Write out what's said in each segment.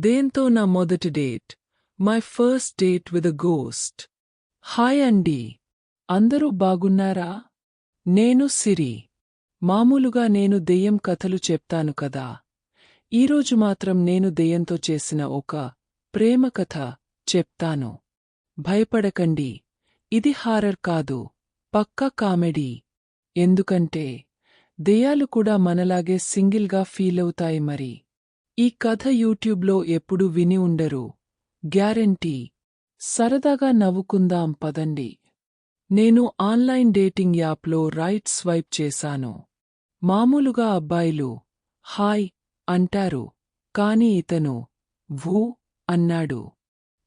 దేంతో నా మొదటి date? My first date with a ghost hi అండి. అందరూ బాగున్నారా? నేను సిరి. మామూలుగా నేను దెయ్యం కథలు చెప్తాను కదా. ఈరోజు మాత్రం నేను దెయ్యంతో చేసిన ఒక ప్రేమ కథ చెప్తాను. భయపడకండి. ఇది హారర్ కాదు. పక్కా కామెడీ. ఎందుకంటే దెయ్యాలు కూడా మనలాగే సింగిల్గా ఫీలవుతాయి మరి. ఈ కథ యూట్యూబ్లో ఎప్పుడు విని ఉండరు. గ్యారంటీ. సరదాగా నవ్వుకుందాం పదండి. నేను ఆన్లైన్ డేటింగ్ యాప్లో రైట్ స్వైప్ చేశాను. మామూలుగా అబ్బాయిలు హాయ్ అంటారు. కాని ఇతను భూ అన్నాడు.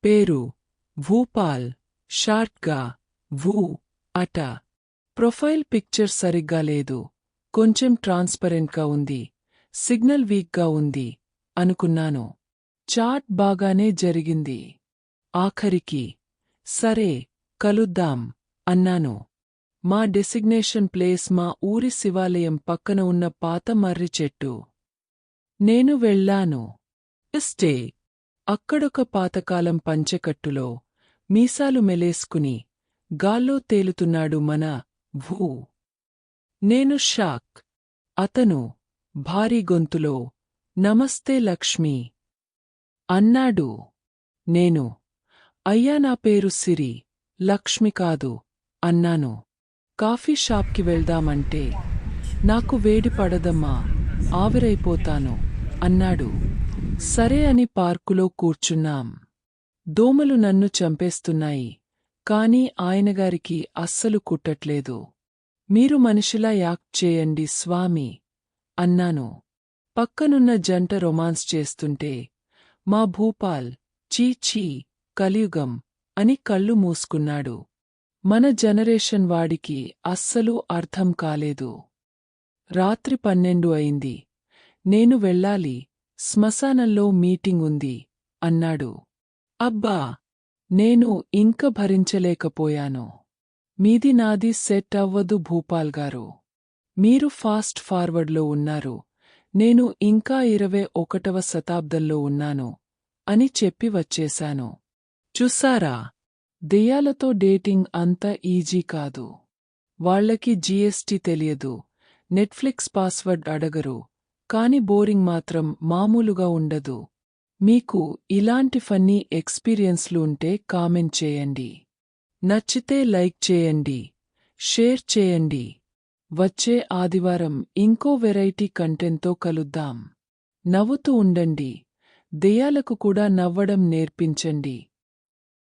పేరు భూపాల్ షార్ట్గా భూ అట. ప్రొఫైల్ పిక్చర్ సరిగ్గా లేదు. కొంచెం ట్రాన్స్పరెంట్గా ఉంది. సిగ్నల్ వీక్గా ఉంది. అనుకున్నాను. చాట్ బాగానే జరిగింది. ఆఖరికి సరే కలుద్దాం అన్నాను. మా డెసిగ్నేషన్ ప్లేస్ మా ఊరి శివాలయం పక్కన ఉన్న పాత మర్రి చెట్టు. నేను వెళ్ళాను ఇస్టే అక్కడొక పాతకాలం పంచెకట్టులో మీసాలు మెలేసుకుని గాల్లో తేలుతున్నాడు మన భూ. నేను షాక్. అతను భారీ గొంతులో నమస్తే లక్ష్మి. అన్నాడు. నేను అయ్యా నా పేరు సిరి లక్ష్మి కాదు అన్నాను. కాఫీ షాప్కి వెళ్దామంటే నాకు వేడి పడదమ్మా ఆవిరైపోతాను అన్నాడు. సరే అని పార్కులో కూర్చున్నాం. దోమలు నన్ను చంపేస్తున్నాయి కాని ఆయనగారికి అస్సలు కుట్టట్లేదు. మీరు మనిషిలా యాక్ట్ చేయండి స్వామి అన్నాను. పక్కనున్న జంట రొమాన్స్ చేస్తుంటే మా భూపాల్ చీ ఛీ కలియుగం అని కళ్ళు మూసుకున్నాడు. మన జనరేషన్ వాడికి అస్సలు అర్థం కాలేదు. రాత్రి పన్నెండు అయింది. నేను వెళ్ళాలి శ్మశానంలో మీటింగ్ ఉంది అన్నాడు. అబ్బా! నేను ఇంక భరించలేకపోయాను. మీది నాది సెట్ అవ్వదు భూపాల్ గారు. మీరు ఫాస్ట్ ఫార్వర్డ్లో ఉన్నారు. నేను ఇంకా ఇరవై ఒకటవ శతాబ్దంలో ఉన్నాను అని చెప్పి వచ్చేశాను. చూసారా దెయ్యాలతో డేటింగ్ అంత ఈజీ కాదు. వాళ్ళకి జీఎస్టీ తెలియదు. నెట్ఫ్లిక్స్ పాస్వర్డ్ అడగరు. కాని బోరింగ్ మాత్రం మామూలుగా ఉండదు. మీకు ఇలాంటి ఫన్నీ ఎక్స్పీరియన్స్లు ఉంటే కామెంట్ చేయండి. నచ్చితే లైక్ చేయండి. షేర్ చేయండి. వచ్చే ఆదివారం ఇంకో వెరైటీ కంటెంట్తో కలుద్దాం. నవ్వుతూ ఉండండి. దెయ్యాలకు కూడా నవ్వడం నేర్పించండి.